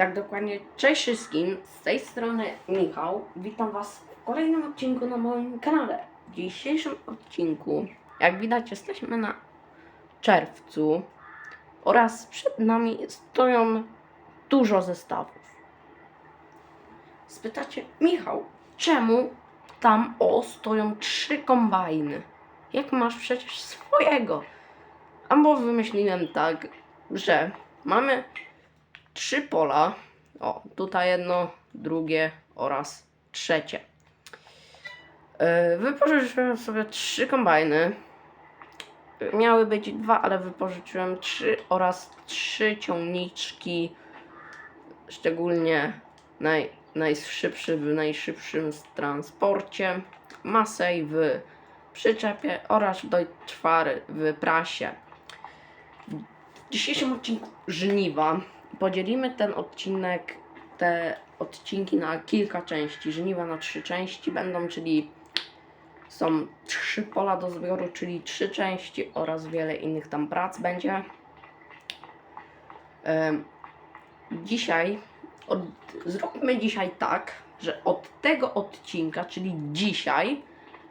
Tak dokładnie. Cześć wszystkim, z tej strony Michał. Witam Was w kolejnym odcinku na moim kanale. W dzisiejszym odcinku, jak widać, jesteśmy na czerwcu oraz przed nami stoją dużo zestawów. Spytacie, Michał, czemu tam o stoją trzy kombajny? Jak masz przecież swojego? Albo wymyśliłem tak, że mamy trzy pola. O, tutaj jedno, drugie oraz trzecie. Yy, Wypożyczyłem sobie trzy kombajny. Miały być dwa, ale wypożyczyłem trzy oraz trzy ciągniczki. Szczególnie naj, najszybszy w najszybszym transporcie. Masej w przyczepie oraz Deutschfar w prasie. W dzisiejszym odcinku żniwa podzielimy ten odcinek, te odcinki na kilka części. Żniwa na trzy części będą, czyli są trzy pola do zbioru, czyli trzy części oraz wiele innych tam prac będzie. Dzisiaj od, zróbmy dzisiaj tak, że od tego odcinka, czyli dzisiaj,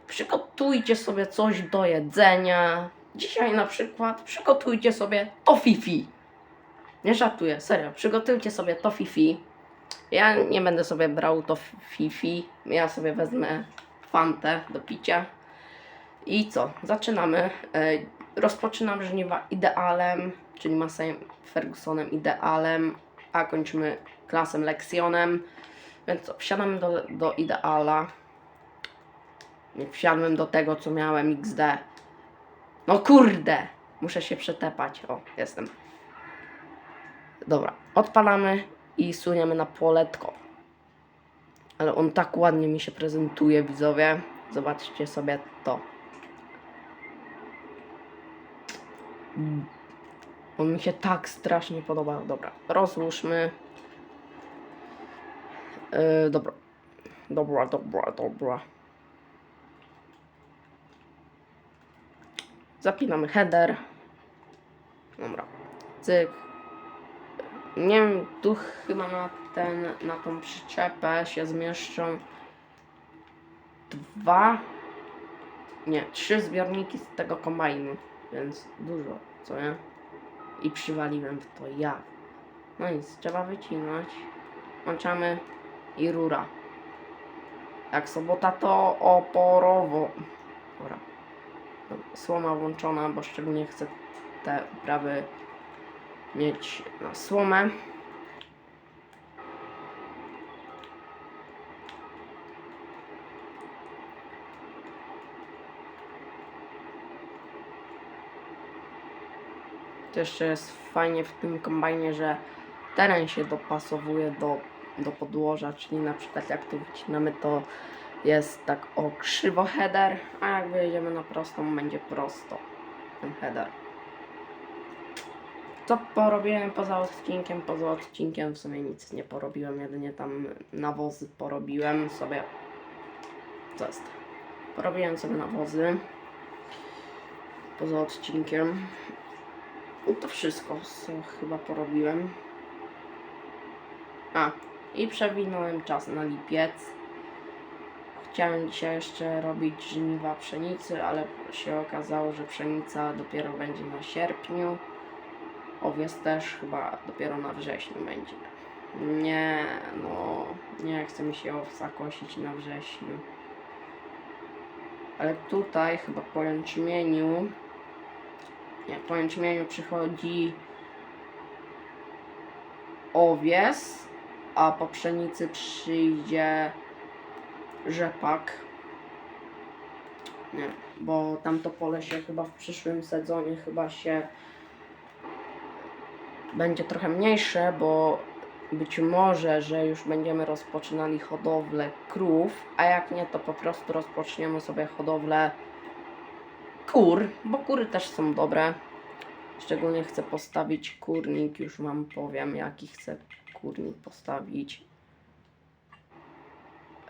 przygotujcie sobie coś do jedzenia. Dzisiaj na przykład przygotujcie sobie to fifi. Nie żartuję, serio. Przygotujcie sobie to fifi. Ja nie będę sobie brał to fifi. Ja sobie wezmę fantę do picia. I co? Zaczynamy. E, Rozpoczynam żniwa idealem, czyli Masejem Fergusonem idealem, a kończymy klasem lekcjonem. Więc co, wsiadamy do, do ideala. Wsiadłem do tego, co miałem XD. No kurde! Muszę się przetepać. O, jestem. Dobra, odpalamy i suniemy na poletko. Ale on tak ładnie mi się prezentuje, widzowie. Zobaczcie sobie to. Mm. On mi się tak strasznie podoba. Dobra, rozłóżmy. Yy, dobra. Dobra, dobra, dobra. Zapinamy header. Dobra. Cyk. Nie wiem, tu chyba na ten, na tą przyczepę się zmieszczą dwa, nie, trzy zbiorniki z tego kombajnu, więc dużo, co nie? I przywaliłem w to ja. No nic, trzeba wycinać. Włączamy i rura. Jak sobota to oporowo. Dobra. Słoma włączona, bo szczególnie chcę te uprawy mieć na słomę. To jeszcze jest fajnie w tym kombajnie, że teren się dopasowuje do, do podłoża, czyli na przykład jak tu wycinamy to jest tak o krzywo header, a jak wyjedziemy na prostą będzie prosto ten header. Co porobiłem poza odcinkiem? Poza odcinkiem w sumie nic nie porobiłem, jedynie tam nawozy porobiłem sobie. Co jest? Porobiłem sobie nawozy. Poza odcinkiem. I to wszystko, co chyba porobiłem. A, i przewinąłem czas na lipiec. Chciałem dzisiaj jeszcze robić żniwa pszenicy, ale się okazało, że pszenica dopiero będzie na sierpniu. Owiec też chyba dopiero na wrześniu będzie. Nie, no, nie chce mi się owca kosić na wrześniu. Ale tutaj chyba po jęczmieniu, nie, po jęczmieniu przychodzi owies, a po pszenicy przyjdzie rzepak. Nie, bo tamto pole się chyba w przyszłym sezonie chyba się będzie trochę mniejsze, bo być może, że już będziemy rozpoczynali hodowlę krów, a jak nie, to po prostu rozpoczniemy sobie hodowlę kur, bo kury też są dobre. Szczególnie chcę postawić kurnik, już Wam powiem, jaki chcę kurnik postawić.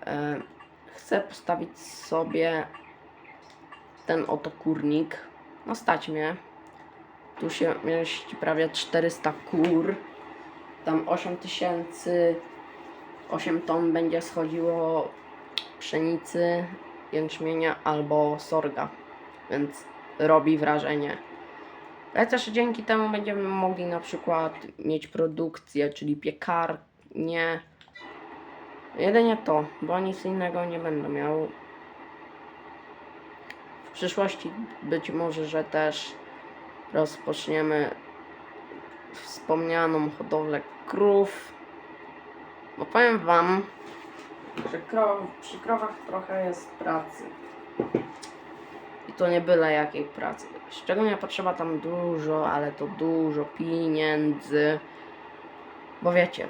E, chcę postawić sobie ten oto kurnik. No stać mnie. Tu się mieści prawie 400 kur. tam 8 tysięcy, 8 ton będzie schodziło pszenicy, jęczmienia albo sorga, więc robi wrażenie. Ale też dzięki temu będziemy mogli na przykład mieć produkcję, czyli piekarnię. Jedynie to, bo nic innego nie będę miał. W przyszłości być może, że też rozpoczniemy wspomnianą hodowlę krów. Bo powiem Wam, że kro, przy krowach trochę jest pracy. I to nie byle jakiej pracy. Szczególnie potrzeba tam dużo, ale to dużo pieniędzy. Bo wiecie,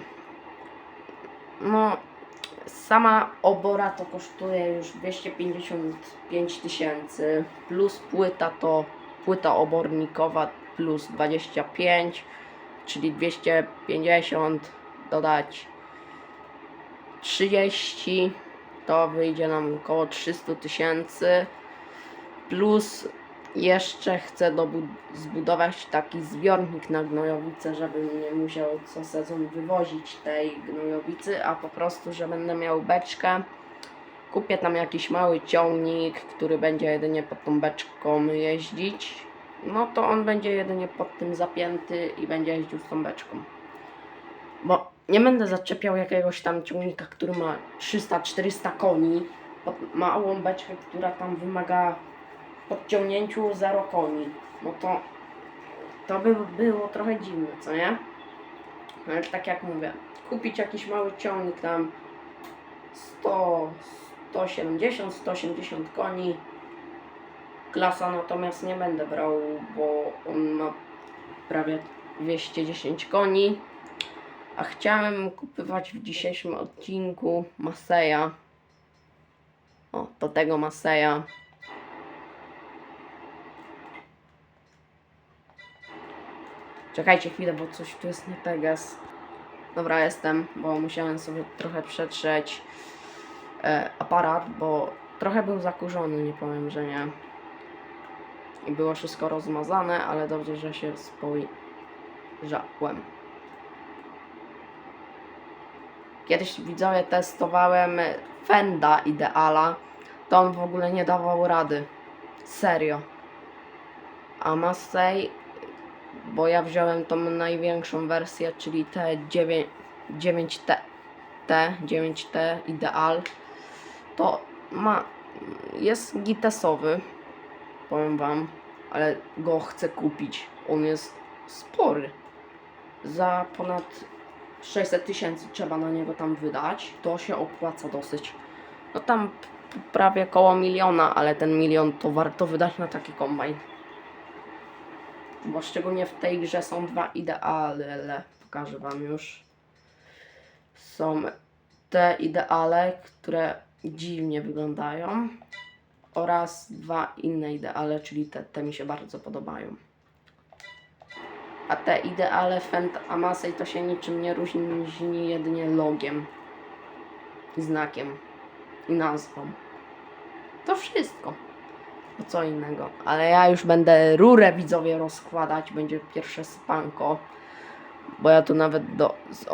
no sama obora to kosztuje już 255 tysięcy, plus płyta to płyta obornikowa plus 25, czyli 250 dodać 30 to wyjdzie nam około 300 tysięcy plus jeszcze chcę zbudować taki zbiornik na gnojowicę, żebym nie musiał co sezon wywozić tej gnojowicy, a po prostu, że będę miał beczkę. Kupię tam jakiś mały ciągnik, który będzie jedynie pod tą beczką jeździć. No to on będzie jedynie pod tym zapięty i będzie jeździł z tą beczką. Bo nie będę zaczepiał jakiegoś tam ciągnika, który ma 300-400 koni pod małą beczkę, która tam wymaga podciągnięciu 0 koni. No to to by było trochę dziwne, co nie? Ale tak jak mówię, kupić jakiś mały ciągnik tam 100, 170, 180 koni. Klasa natomiast nie będę brał, bo on ma prawie 210 koni. A chciałem kupywać w dzisiejszym odcinku Maseja. O, do tego Maseja. Czekajcie chwilę, bo coś tu jest nie teges. Dobra, jestem, bo musiałem sobie trochę przetrzeć aparat, bo trochę był zakurzony, nie powiem, że nie. I było wszystko rozmazane, ale dobrze, że się spojrzałem. Kiedyś widzowie testowałem Fenda Ideala, to on w ogóle nie dawał rady. Serio. A Massey bo ja wziąłem tą największą wersję, czyli te 9, 9T, T, 9T Ideal. To ma, jest gitesowy, powiem wam, ale go chcę kupić. On jest spory. Za ponad 600 tysięcy trzeba na niego tam wydać. To się opłaca dosyć. No tam prawie koło miliona, ale ten milion to warto wydać na taki kombajn bo szczególnie w tej grze są dwa ideale, pokażę wam już. Są te ideale, które dziwnie wyglądają oraz dwa inne ideale, czyli te, te mi się bardzo podobają. A te ideale Fent Amasej to się niczym nie różni jedynie logiem, znakiem i nazwą. To wszystko to co innego. Ale ja już będę rurę widzowie rozkładać, będzie pierwsze spanko. Bo ja tu nawet do z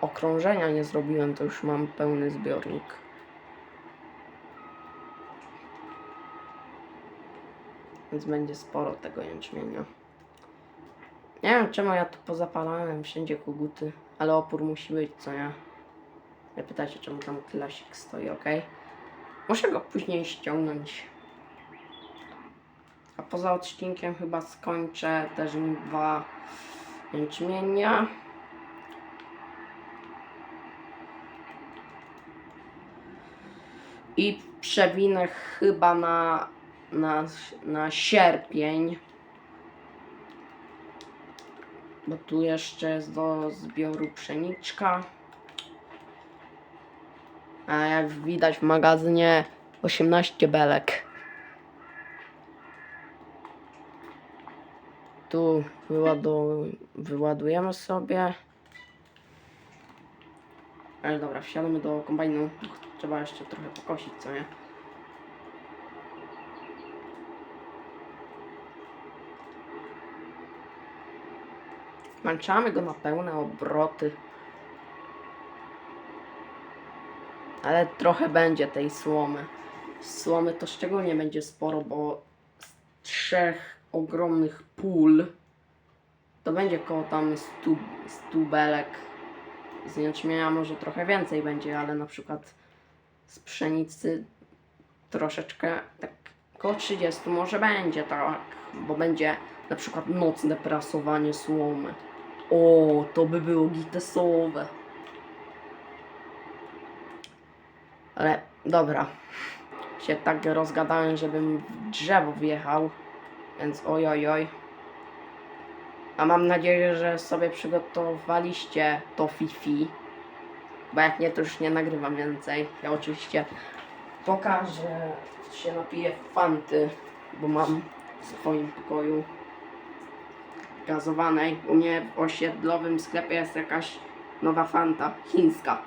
okrążenia nie zrobiłem, to już mam pełny zbiornik. Więc będzie sporo tego jęczmienia. Nie wiem czemu ja tu pozapalałem wszędzie koguty, ale opór musi być, co nie? Nie pytajcie czemu tam klasik stoi, ok? Muszę go później ściągnąć. A poza odcinkiem chyba skończę też mi dwa jęczmienia. I przewinę chyba na, na, na sierpień. Bo tu jeszcze jest do zbioru pszeniczka. A jak widać w magazynie 18 belek. Tu wyładu, wyładujemy sobie. Ale dobra, wsiadamy do kombajnu. Trzeba jeszcze trochę pokosić, co nie? Włączamy go na pełne obroty. Ale trochę będzie tej słomy. Słomy to szczególnie będzie sporo, bo z trzech ogromnych pól to będzie koło tam stu, stubelek. Z jęczmienia może trochę więcej będzie, ale na przykład z pszenicy troszeczkę tak koło 30 może będzie tak, bo będzie na przykład nocne prasowanie słomy. O, to by było gitesowe. Ale dobra. Się tak rozgadałem, żebym w drzewo wjechał. Więc oj, oj, oj. A mam nadzieję, że sobie przygotowaliście to Fifi. Bo jak nie, to już nie nagrywam więcej. Ja oczywiście pokażę, się napiję fanty, bo mam w swoim pokoju gazowanej. U mnie w osiedlowym sklepie jest jakaś nowa fanta, chińska.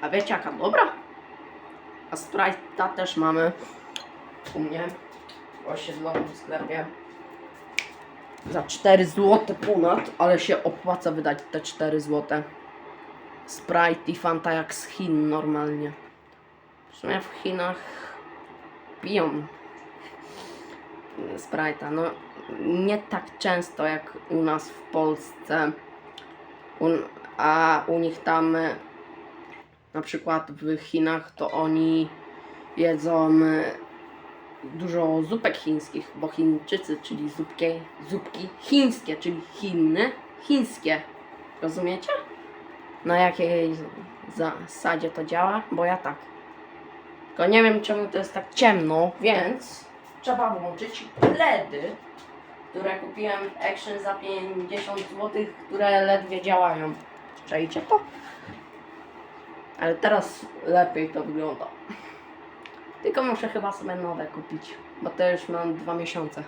A wiecie jaka dobra? A Sprite'a też mamy u mnie w osiedlowym sklepie. Za 4 zł ponad, ale się opłaca wydać te 4 zł. Sprite i Fanta jak z Chin normalnie. W sumie w Chinach piją Sprite'a. No nie tak często jak u nas w Polsce. A u nich tam e, na przykład w Chinach to oni jedzą e, dużo zupek chińskich, bo Chińczycy, czyli zupki, zupki chińskie, czyli Chiny, chińskie. Rozumiecie? Na jakiej zasadzie to działa? Bo ja tak. Tylko nie wiem czemu to jest tak ciemno, więc trzeba włączyć LEDy, które kupiłem w Action za 50 zł, które ledwie działają. Czajcie to? Ale teraz lepiej to wygląda. Tylko muszę chyba sobie nowe kupić, bo to już mam dwa miesiące.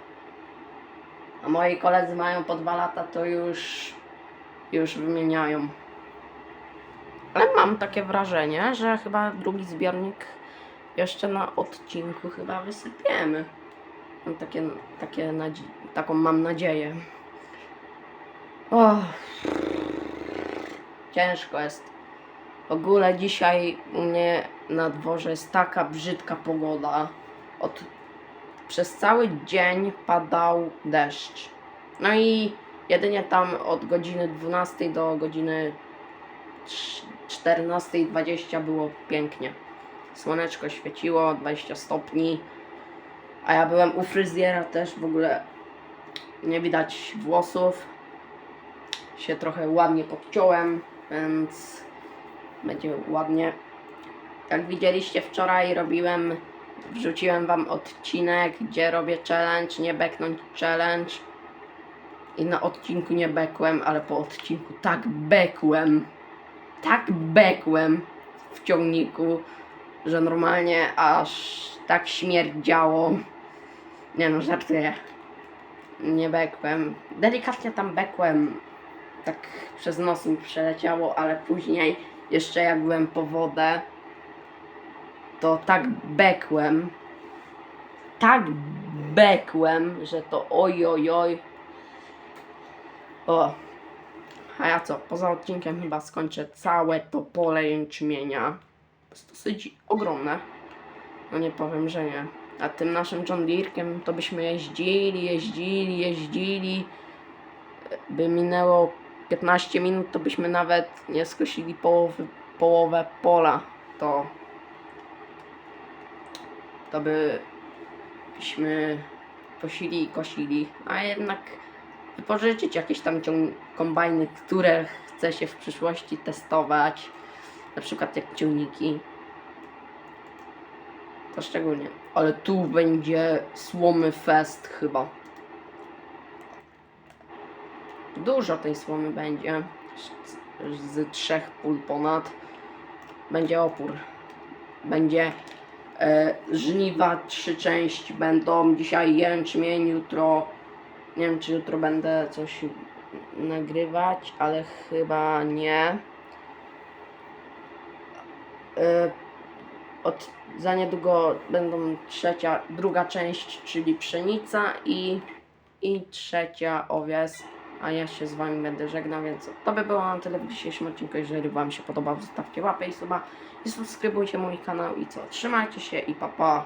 A moi koledzy mają po dwa lata, to już, już wymieniają. Ale mam takie wrażenie, że chyba drugi zbiornik jeszcze na odcinku chyba wysypiemy. Takie, takie taką mam nadzieję. O, ciężko jest. W ogóle dzisiaj u mnie na dworze jest taka brzydka pogoda. Od, przez cały dzień padał deszcz. No i jedynie tam od godziny 12 do godziny 14.20 było pięknie. Słoneczko świeciło, 20 stopni. A ja byłem u fryzjera też w ogóle nie widać włosów. Się trochę ładnie podciąłem, więc będzie ładnie. Jak widzieliście wczoraj robiłem, wrzuciłem wam odcinek, gdzie robię challenge, nie beknąć challenge. I na odcinku nie bekłem, ale po odcinku tak bekłem. Tak bekłem w ciągniku, że normalnie aż tak śmierdziało. Nie no, żartuję. Nie bekłem. Delikatnie tam bekłem. Tak przez nos mi przeleciało, ale później jeszcze jak byłem po wodę, to tak bekłem. Tak bekłem, że to oj oj oj. O. A ja co? Poza odcinkiem chyba skończę całe to pole jęczmienia. Jest dosyć ogromne. No nie powiem, że nie. A tym naszym John Deere'kiem to byśmy jeździli, jeździli, jeździli. By minęło 15 minut, to byśmy nawet nie skosili połowy, połowę pola. To to byśmy kosili i kosili. A jednak wypożyczyć jakieś tam ciąg- kombajny, które chce się w przyszłości testować. Na przykład jak ciągniki. To szczególnie. Ale tu będzie słomy fest chyba. Dużo tej słomy będzie. Z, z trzech pól ponad. Będzie opór. Będzie e, żniwa, trzy części będą. Dzisiaj jęczmień, jutro. Nie wiem, czy jutro będę coś nagrywać, ale chyba nie. E, od, za niedługo będą trzecia, druga część, czyli pszenica i i trzecia owies. A ja się z Wami będę żegnał, więc to by było na tyle w dzisiejszym odcinku. Jeżeli Wam się podobał, zostawcie łapę i suba i subskrybujcie mój kanał i co, trzymajcie się i pa pa!